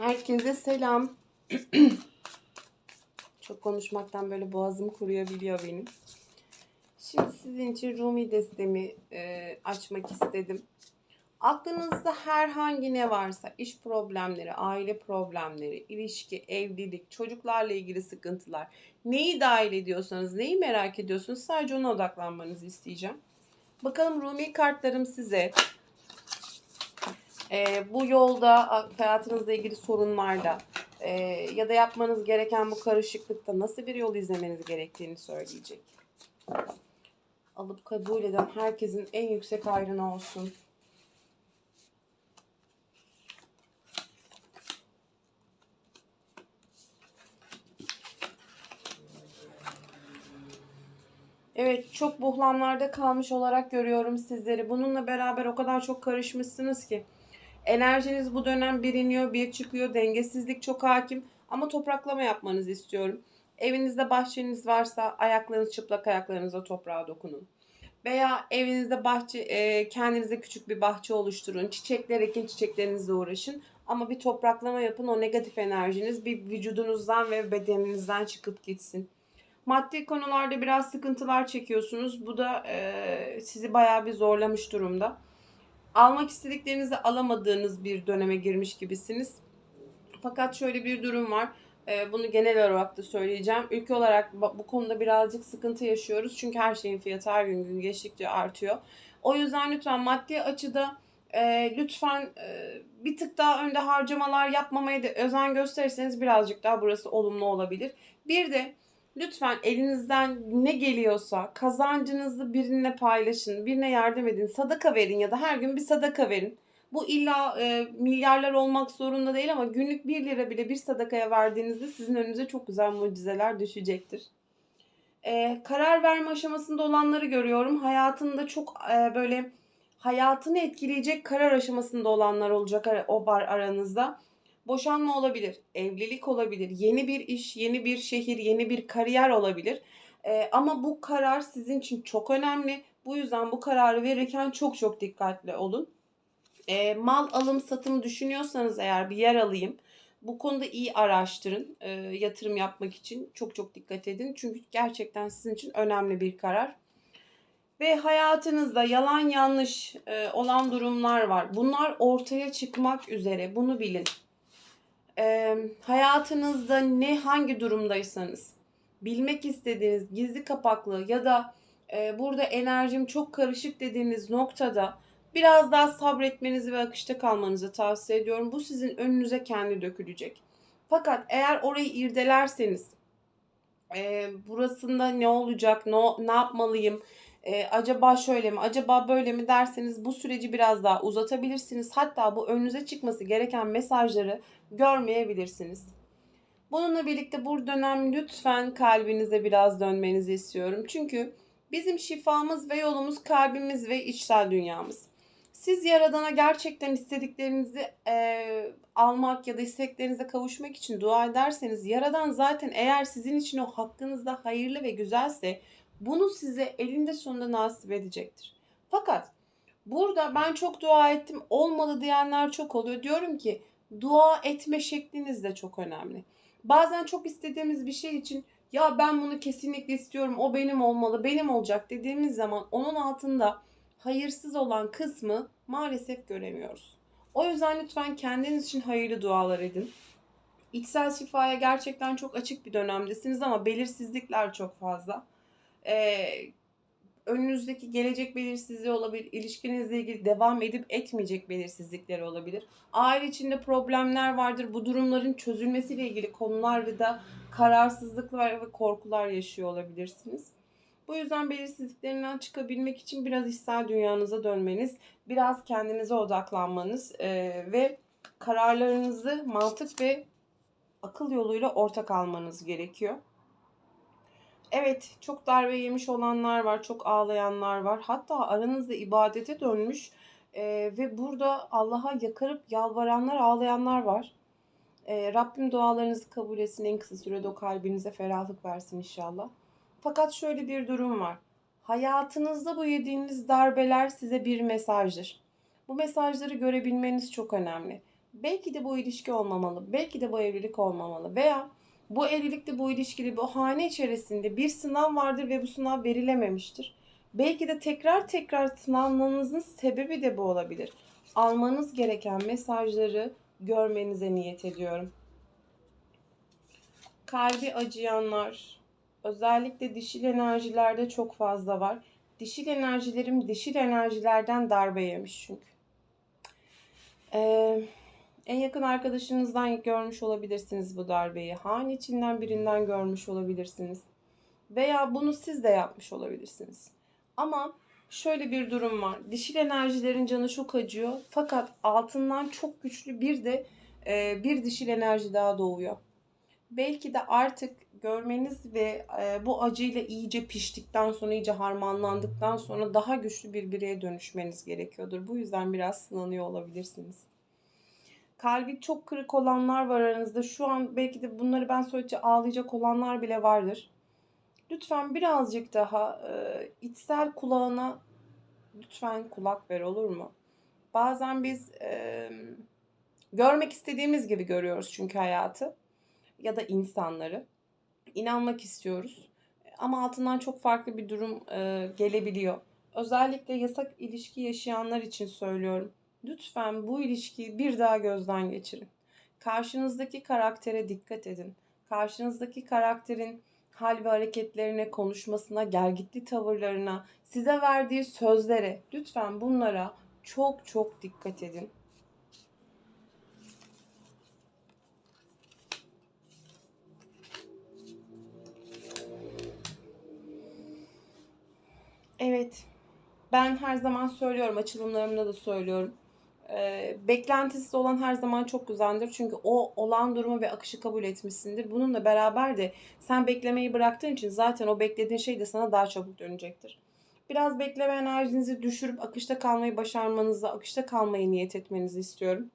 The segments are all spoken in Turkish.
Herkese selam. Çok konuşmaktan böyle boğazım kuruyabiliyor benim. Şimdi sizin için Rumi destemi e, açmak istedim. Aklınızda herhangi ne varsa iş problemleri, aile problemleri, ilişki, evlilik, çocuklarla ilgili sıkıntılar neyi dahil ediyorsanız, neyi merak ediyorsunuz sadece ona odaklanmanızı isteyeceğim. Bakalım Rumi kartlarım size e, bu yolda hayatınızla ilgili sorunlarda e, ya da yapmanız gereken bu karışıklıkta nasıl bir yol izlemeniz gerektiğini söyleyecek. Alıp kabul eden herkesin en yüksek hayrına olsun. Evet, çok buhlanlarda kalmış olarak görüyorum sizleri. Bununla beraber o kadar çok karışmışsınız ki. Enerjiniz bu dönem bir iniyor, bir çıkıyor. Dengesizlik çok hakim. Ama topraklama yapmanızı istiyorum. Evinizde bahçeniz varsa ayaklarınız çıplak ayaklarınıza toprağa dokunun. Veya evinizde bahçe, e, kendinize küçük bir bahçe oluşturun. Çiçekler ekin, çiçeklerinizle uğraşın. Ama bir topraklama yapın. O negatif enerjiniz bir vücudunuzdan ve bedeninizden çıkıp gitsin. Maddi konularda biraz sıkıntılar çekiyorsunuz. Bu da e, sizi bayağı bir zorlamış durumda. Almak istediklerinizi alamadığınız bir döneme girmiş gibisiniz. Fakat şöyle bir durum var. E, bunu genel olarak da söyleyeceğim. Ülke olarak bu konuda birazcık sıkıntı yaşıyoruz. Çünkü her şeyin fiyatı her gün gün geçtikçe artıyor. O yüzden lütfen maddi açıda e, lütfen e, bir tık daha önde harcamalar yapmamaya da özen gösterirseniz birazcık daha burası olumlu olabilir. Bir de Lütfen elinizden ne geliyorsa kazancınızı birine paylaşın, birine yardım edin, sadaka verin ya da her gün bir sadaka verin. Bu illa e, milyarlar olmak zorunda değil ama günlük 1 lira bile bir sadakaya verdiğinizde sizin önünüze çok güzel mucizeler düşecektir. E, karar verme aşamasında olanları görüyorum. Hayatında çok e, böyle hayatını etkileyecek karar aşamasında olanlar olacak o var aranızda. Boşanma olabilir, evlilik olabilir, yeni bir iş, yeni bir şehir, yeni bir kariyer olabilir. Ee, ama bu karar sizin için çok önemli. Bu yüzden bu kararı verirken çok çok dikkatli olun. Ee, mal alım satım düşünüyorsanız eğer bir yer alayım. Bu konuda iyi araştırın e, yatırım yapmak için. Çok çok dikkat edin. Çünkü gerçekten sizin için önemli bir karar. Ve hayatınızda yalan yanlış e, olan durumlar var. Bunlar ortaya çıkmak üzere. Bunu bilin e, hayatınızda ne hangi durumdaysanız bilmek istediğiniz gizli kapaklı ya da e, burada enerjim çok karışık dediğiniz noktada biraz daha sabretmenizi ve akışta kalmanızı tavsiye ediyorum. Bu sizin önünüze kendi dökülecek. Fakat eğer orayı irdelerseniz e, burasında ne olacak, ne, ne yapmalıyım, e, acaba şöyle mi, acaba böyle mi derseniz bu süreci biraz daha uzatabilirsiniz. Hatta bu önünüze çıkması gereken mesajları görmeyebilirsiniz. Bununla birlikte bu dönem lütfen kalbinize biraz dönmenizi istiyorum. Çünkü bizim şifamız ve yolumuz kalbimiz ve içsel dünyamız. Siz Yaradan'a gerçekten istediklerinizi e, almak ya da isteklerinize kavuşmak için dua ederseniz Yaradan zaten eğer sizin için o hakkınızda hayırlı ve güzelse bunu size elinde sonunda nasip edecektir. Fakat burada ben çok dua ettim olmadı diyenler çok oluyor. Diyorum ki dua etme şekliniz de çok önemli. Bazen çok istediğimiz bir şey için ya ben bunu kesinlikle istiyorum o benim olmalı benim olacak dediğimiz zaman onun altında hayırsız olan kısmı maalesef göremiyoruz. O yüzden lütfen kendiniz için hayırlı dualar edin. İçsel şifaya gerçekten çok açık bir dönemdesiniz ama belirsizlikler çok fazla. Ee, önünüzdeki gelecek belirsizliği olabilir, ilişkinizle ilgili devam edip etmeyecek belirsizlikleri olabilir. Aile içinde problemler vardır. Bu durumların çözülmesiyle ilgili konularda kararsızlıklar ve korkular yaşıyor olabilirsiniz. Bu yüzden belirsizliklerinden çıkabilmek için biraz içsel dünyanıza dönmeniz, biraz kendinize odaklanmanız e, ve kararlarınızı mantık ve akıl yoluyla ortak almanız gerekiyor. Evet, çok darbe yemiş olanlar var, çok ağlayanlar var. Hatta aranızda ibadete dönmüş e, ve burada Allah'a yakarıp yalvaranlar, ağlayanlar var. E, Rabbim dualarınızı kabul etsin, en kısa sürede o kalbinize ferahlık versin inşallah. Fakat şöyle bir durum var. Hayatınızda bu yediğiniz darbeler size bir mesajdır. Bu mesajları görebilmeniz çok önemli. Belki de bu ilişki olmamalı. Belki de bu evlilik olmamalı. Veya bu evlilikte bu ilişkide bu hane içerisinde bir sınav vardır ve bu sınav verilememiştir. Belki de tekrar tekrar sınanmanızın sebebi de bu olabilir. Almanız gereken mesajları görmenize niyet ediyorum. Kalbi acıyanlar, özellikle dişil enerjilerde çok fazla var. Dişil enerjilerim dişil enerjilerden darbe yemiş çünkü. Ee, en yakın arkadaşınızdan görmüş olabilirsiniz bu darbeyi. Hane içinden birinden görmüş olabilirsiniz. Veya bunu siz de yapmış olabilirsiniz. Ama şöyle bir durum var. Dişil enerjilerin canı çok acıyor. Fakat altından çok güçlü bir de e, bir dişil enerji daha doğuyor. Belki de artık görmeniz ve e, bu acıyla iyice piştikten sonra, iyice harmanlandıktan sonra daha güçlü bir bireye dönüşmeniz gerekiyordur. Bu yüzden biraz sınanıyor olabilirsiniz. Kalbi çok kırık olanlar var aranızda. Şu an belki de bunları ben söyleyince ağlayacak olanlar bile vardır. Lütfen birazcık daha e, içsel kulağına lütfen kulak ver olur mu? Bazen biz e, görmek istediğimiz gibi görüyoruz çünkü hayatı ya da insanları. İnanmak istiyoruz. Ama altından çok farklı bir durum e, gelebiliyor. Özellikle yasak ilişki yaşayanlar için söylüyorum. Lütfen bu ilişkiyi bir daha gözden geçirin. Karşınızdaki karaktere dikkat edin. Karşınızdaki karakterin hal ve hareketlerine, konuşmasına, gelgitli tavırlarına, size verdiği sözlere lütfen bunlara çok çok dikkat edin. Evet. Ben her zaman söylüyorum, açılımlarımda da söylüyorum. Ee, beklentisiz olan her zaman çok güzeldir. Çünkü o olan durumu ve akışı kabul etmişsindir. Bununla beraber de sen beklemeyi bıraktığın için zaten o beklediğin şey de sana daha çabuk dönecektir. Biraz bekleme enerjinizi düşürüp akışta kalmayı başarmanızı, akışta kalmayı niyet etmenizi istiyorum.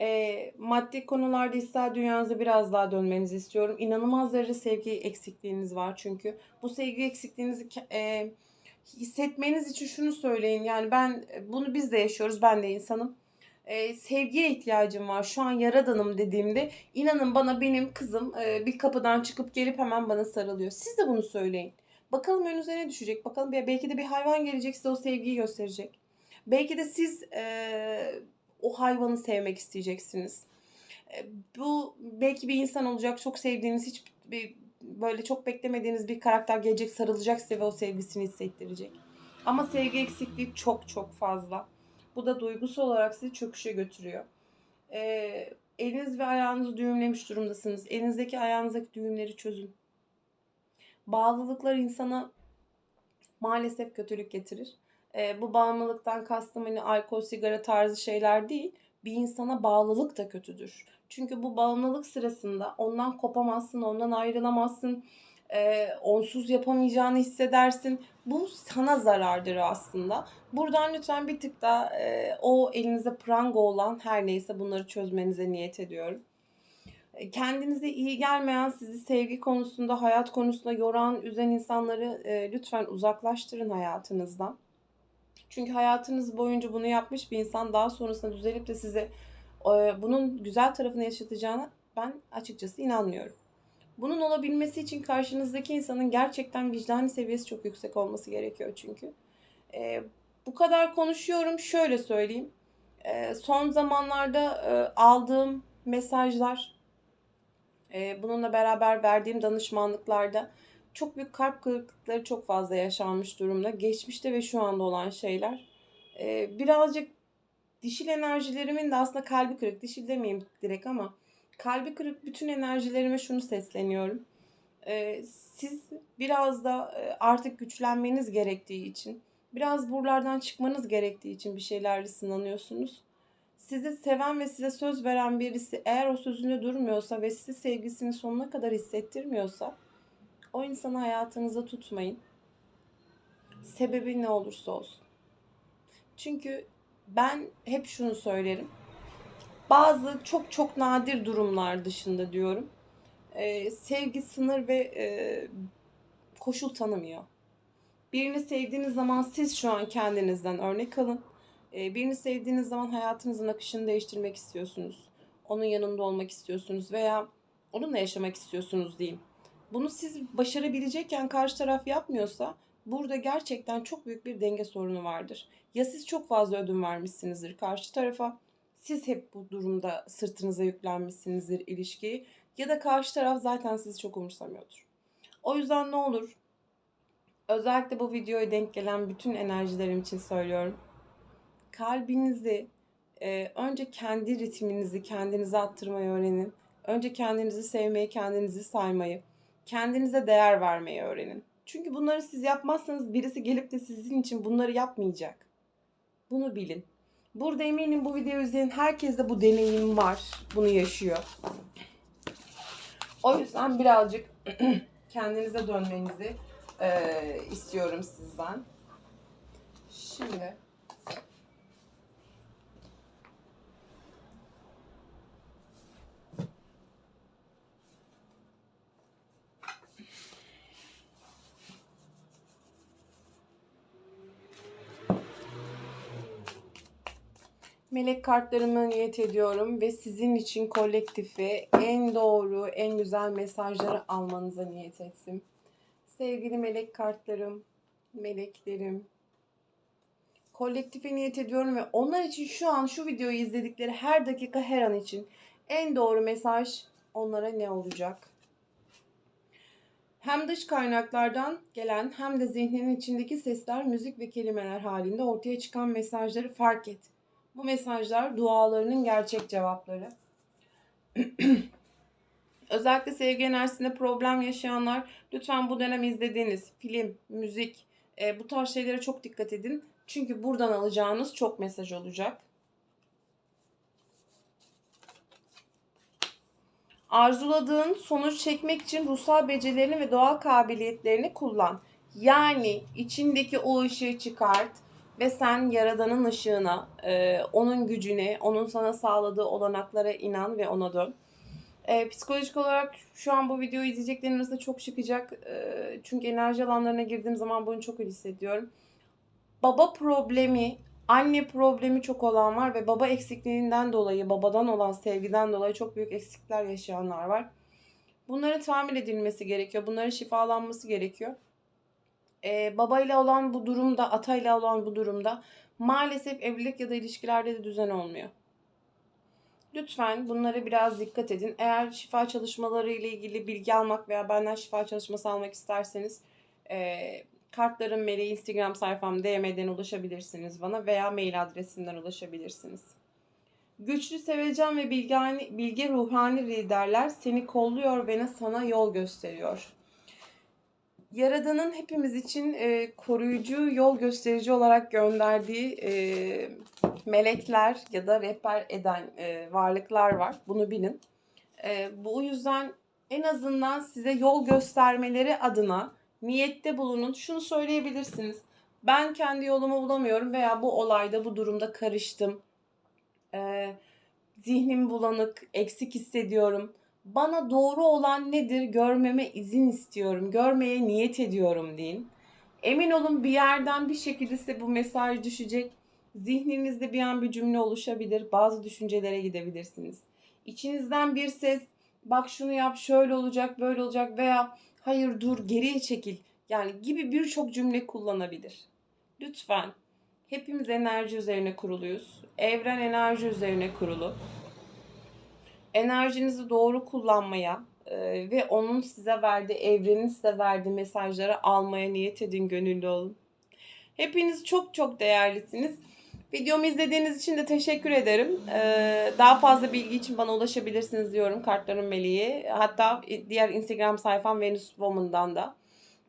E, maddi konularda ister dünyanıza biraz daha dönmenizi istiyorum. İnanılmaz derece sevgi eksikliğiniz var çünkü. Bu sevgi eksikliğinizi e, hissetmeniz için şunu söyleyin. Yani ben bunu biz de yaşıyoruz. Ben de insanım. E, sevgiye ihtiyacım var. Şu an yaradanım dediğimde inanın bana benim kızım e, bir kapıdan çıkıp gelip hemen bana sarılıyor. Siz de bunu söyleyin. Bakalım önünüze ne düşecek. Bakalım belki de bir hayvan gelecek size o sevgiyi gösterecek. Belki de siz e, o hayvanı sevmek isteyeceksiniz. E, bu belki bir insan olacak çok sevdiğiniz hiç bir, böyle çok beklemediğiniz bir karakter gelecek sarılacak size ve o sevgisini hissettirecek. Ama sevgi eksikliği çok çok fazla. Bu da duygusal olarak sizi çöküşe götürüyor. Ee, eliniz ve ayağınızı düğümlemiş durumdasınız. Elinizdeki ayağınızdaki düğümleri çözün. Bağlılıklar insana maalesef kötülük getirir. E, bu bağımlılıktan kastım hani alkol, sigara tarzı şeyler değil. Bir insana bağlılık da kötüdür. Çünkü bu bağımlılık sırasında ondan kopamazsın, ondan ayrılamazsın. E, onsuz yapamayacağını hissedersin. Bu sana zarardır aslında. Buradan lütfen bir tık daha e, o elinizde pranga olan her neyse bunları çözmenize niyet ediyorum kendinize iyi gelmeyen, sizi sevgi konusunda, hayat konusunda yoran, üzen insanları e, lütfen uzaklaştırın hayatınızdan. Çünkü hayatınız boyunca bunu yapmış bir insan daha sonrasında düzelip de size e, bunun güzel tarafını yaşatacağına ben açıkçası inanmıyorum. Bunun olabilmesi için karşınızdaki insanın gerçekten vicdani seviyesi çok yüksek olması gerekiyor çünkü. E, bu kadar konuşuyorum. Şöyle söyleyeyim. E, son zamanlarda aldığım mesajlar, bununla beraber verdiğim danışmanlıklarda çok büyük kalp kırıklıkları çok fazla yaşanmış durumda. Geçmişte ve şu anda olan şeyler. Ee, birazcık dişil enerjilerimin de aslında kalbi kırık. Dişil demeyeyim direkt ama kalbi kırık bütün enerjilerime şunu sesleniyorum. Ee, siz biraz da e, artık güçlenmeniz gerektiği için, biraz buralardan çıkmanız gerektiği için bir şeylerle sınanıyorsunuz. Sizi seven ve size söz veren birisi eğer o sözünde durmuyorsa ve size sevgisini sonuna kadar hissettirmiyorsa o insanı hayatınızda tutmayın. Sebebi ne olursa olsun. Çünkü ben hep şunu söylerim. Bazı çok çok nadir durumlar dışında diyorum. Ee, sevgi sınır ve e, koşul tanımıyor. Birini sevdiğiniz zaman siz şu an kendinizden örnek alın. E, birini sevdiğiniz zaman hayatınızın akışını değiştirmek istiyorsunuz. Onun yanında olmak istiyorsunuz veya onunla yaşamak istiyorsunuz diyeyim. Bunu siz başarabilecekken karşı taraf yapmıyorsa burada gerçekten çok büyük bir denge sorunu vardır. Ya siz çok fazla ödün vermişsinizdir karşı tarafa, siz hep bu durumda sırtınıza yüklenmişsinizdir ilişkiyi ya da karşı taraf zaten sizi çok umursamıyordur. O yüzden ne olur özellikle bu videoya denk gelen bütün enerjilerim için söylüyorum. Kalbinizi e, önce kendi ritminizi kendinize attırmayı öğrenin. Önce kendinizi sevmeyi, kendinizi saymayı, kendinize değer vermeyi öğrenin. Çünkü bunları siz yapmazsanız birisi gelip de sizin için bunları yapmayacak. Bunu bilin. Burada eminim bu videoyu izleyen herkeste bu deneyim var. Bunu yaşıyor. O yüzden birazcık kendinize dönmenizi eee, istiyorum sizden. Şimdi melek kartlarımı niyet ediyorum ve sizin için kolektifi en doğru, en güzel mesajları almanıza niyet ettim. Sevgili melek kartlarım, meleklerim, kolektife niyet ediyorum ve onlar için şu an şu videoyu izledikleri her dakika her an için en doğru mesaj onlara ne olacak? Hem dış kaynaklardan gelen hem de zihninin içindeki sesler, müzik ve kelimeler halinde ortaya çıkan mesajları fark et. Bu mesajlar dualarının gerçek cevapları. Özellikle sevgi enerjisinde problem yaşayanlar lütfen bu dönem izlediğiniz film, müzik, e, bu tarz şeylere çok dikkat edin. Çünkü buradan alacağınız çok mesaj olacak. Arzuladığın sonuç çekmek için ruhsal becerilerini ve doğal kabiliyetlerini kullan. Yani içindeki o ışığı çıkart ve sen Yaradan'ın ışığına, e, onun gücüne, onun sana sağladığı olanaklara inan ve ona dön. E, psikolojik olarak şu an bu videoyu izleyeceklerin arasında çok çıkacak. E, çünkü enerji alanlarına girdiğim zaman bunu çok hissediyorum. Baba problemi, anne problemi çok olan var ve baba eksikliğinden dolayı, babadan olan sevgiden dolayı çok büyük eksikler yaşayanlar var. Bunların tamir edilmesi gerekiyor. Bunların şifalanması gerekiyor. Ee, babayla olan bu durumda, atayla olan bu durumda maalesef evlilik ya da ilişkilerde de düzen olmuyor. Lütfen bunlara biraz dikkat edin. Eğer şifa çalışmaları ile ilgili bilgi almak veya benden şifa çalışması almak isterseniz e, kartların meleği Instagram sayfam DM'den ulaşabilirsiniz bana veya mail adresimden ulaşabilirsiniz. Güçlü, sevecen ve bilgani, bilge ruhani liderler seni kolluyor ve sana yol gösteriyor. Yaradan'ın hepimiz için e, koruyucu, yol gösterici olarak gönderdiği e, melekler ya da rehber eden e, varlıklar var. Bunu bilin. E, bu yüzden en azından size yol göstermeleri adına niyette bulunun. Şunu söyleyebilirsiniz. Ben kendi yolumu bulamıyorum veya bu olayda, bu durumda karıştım. E, zihnim bulanık, eksik hissediyorum bana doğru olan nedir görmeme izin istiyorum, görmeye niyet ediyorum deyin. Emin olun bir yerden bir şekilde size bu mesaj düşecek. Zihninizde bir an bir cümle oluşabilir, bazı düşüncelere gidebilirsiniz. İçinizden bir ses, bak şunu yap, şöyle olacak, böyle olacak veya hayır dur geriye çekil yani gibi birçok cümle kullanabilir. Lütfen hepimiz enerji üzerine kuruluyuz. Evren enerji üzerine kurulu enerjinizi doğru kullanmaya e, ve onun size verdiği, evrenin size verdiği mesajları almaya niyet edin, gönüllü olun. Hepiniz çok çok değerlisiniz. Videomu izlediğiniz için de teşekkür ederim. Ee, daha fazla bilgi için bana ulaşabilirsiniz diyorum Kartların Meleği. Hatta diğer Instagram sayfam Venus Woman'dan da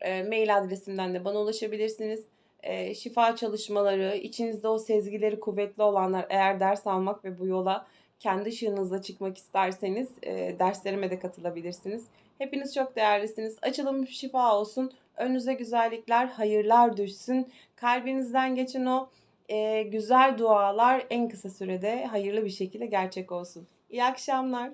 e, mail adresimden de bana ulaşabilirsiniz. E, şifa çalışmaları, içinizde o sezgileri kuvvetli olanlar eğer ders almak ve bu yola kendi ışığınızla çıkmak isterseniz e, derslerime de katılabilirsiniz. Hepiniz çok değerlisiniz. Açılım şifa olsun. Önünüze güzellikler, hayırlar düşsün. Kalbinizden geçen o e, güzel dualar en kısa sürede hayırlı bir şekilde gerçek olsun. İyi akşamlar.